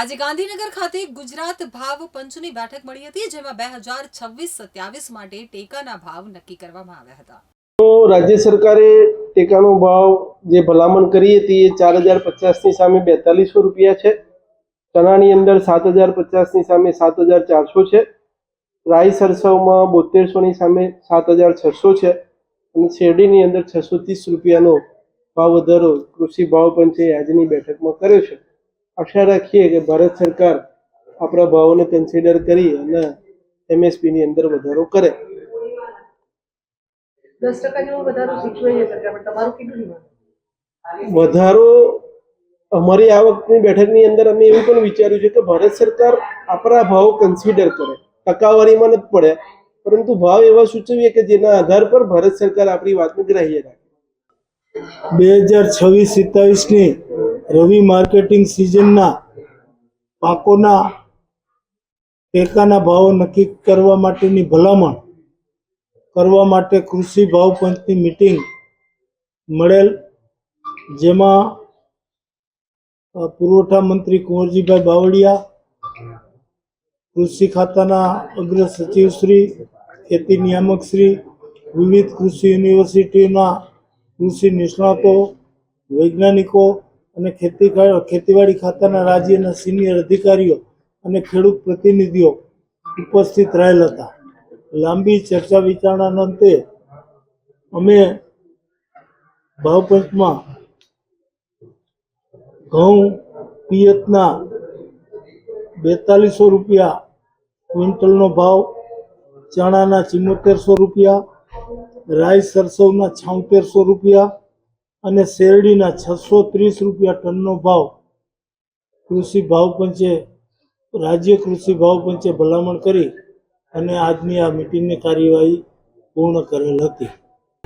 આજે ગાંધીનગર ખાતે ગુજરાત ભાવ પંચની બેઠક મળી હતી, જેમાં બે હજાર છવ્વીસ સત્યાવીસ માટે ટેકાના ભાવ નક્કી કરવામાં આવ્યા હતા. તો રાજ્ય સરકારે ટેકાનો ભાવ જે ભલામણ કરી હતી, એ ચાર હજાર પચાસની સામે બેતાલીસો રૂપિયા છે. ચણાની અંદર સાત હજાર પચાસની સામે સાત હજાર ચારસો છે. રાઈ સરસવમાં બોતેરસોની સામે સાત હજાર છસો છે. અને શેરડીની અંદર છસો ત્રીસ રૂપિયાનો ભાવ વધારો કૃષિ ભાવ પંચે આજની બેઠકમાં કર્યો છે. આશા રાખીએ કે ભારત સરકાર આપણા ભાવોને કન્સિડર કરી અને એમએસપીની અંદર વધારો કરે. દસ ટકા જેવો વધારો શીખવે છે સરકાર પણ તમારું કેટલું વધારો અમારી આ વખતની બેઠકની અંદર અમે એવું પણ વિચાર્યું છે કે ભારત સરકાર આપણા ભાવ કન્સિડર કરે. ટકાવારીમાં નથી પડે પરંતુ ભાવ એવા સૂચવીએ કે જેના આધાર પર ભારત સરકાર આપણી વાતને ગ્રાહ્ય રાખે. બે હજાર છવ્વીસ સત્તાવીસની રવિ માર્કેટિંગ સિઝનના પાકોના ટેકાના ભાવો નક્કી કરવા માટેની ભલામણ કરવા માટે કૃષિ ભાવ પંચની મિટિંગ મળેલ, જેમાં પુરવઠા મંત્રી કુંવરજીભાઈ બાવળિયા, કૃષિ ખાતાના અગ્ર સચિવશ્રી ખેતી નિયામક શ્રી, વિવિધ કૃષિ યુનિવર્સિટીના કૃષિ નિષ્ણાતો, વૈજ્ઞાનિકો અને ખેતી ખેતીવાડી ખાતાના રાજ્યના સિનિયર અધિકારીઓ અને ખેડૂત પ્રતિનિધિઓ ઉપસ્થિત રહેલ હતા. લાંબી ચર્ચા વિચારણાના અંતે અમે ભાવપંચમાં ઘઉં, પિયતના બેતાલીસો રૂપિયા, ક્વિન્ટલનો ભાવ, ચણાના ચિમ્મોતેરસો રૂપિયા રાઈ સરસવના છોતેરસો રૂપિયા અને શેરડીના છસો ત્રીસ રૂપિયા ટનનો ભાવ કૃષિ ભાવ પંચે, રાજ્ય કૃષિ ભાવ પંચે ભલામણ કરી અને આજની આ મિટિંગની કાર્યવાહી પૂર્ણ કરેલ હતી.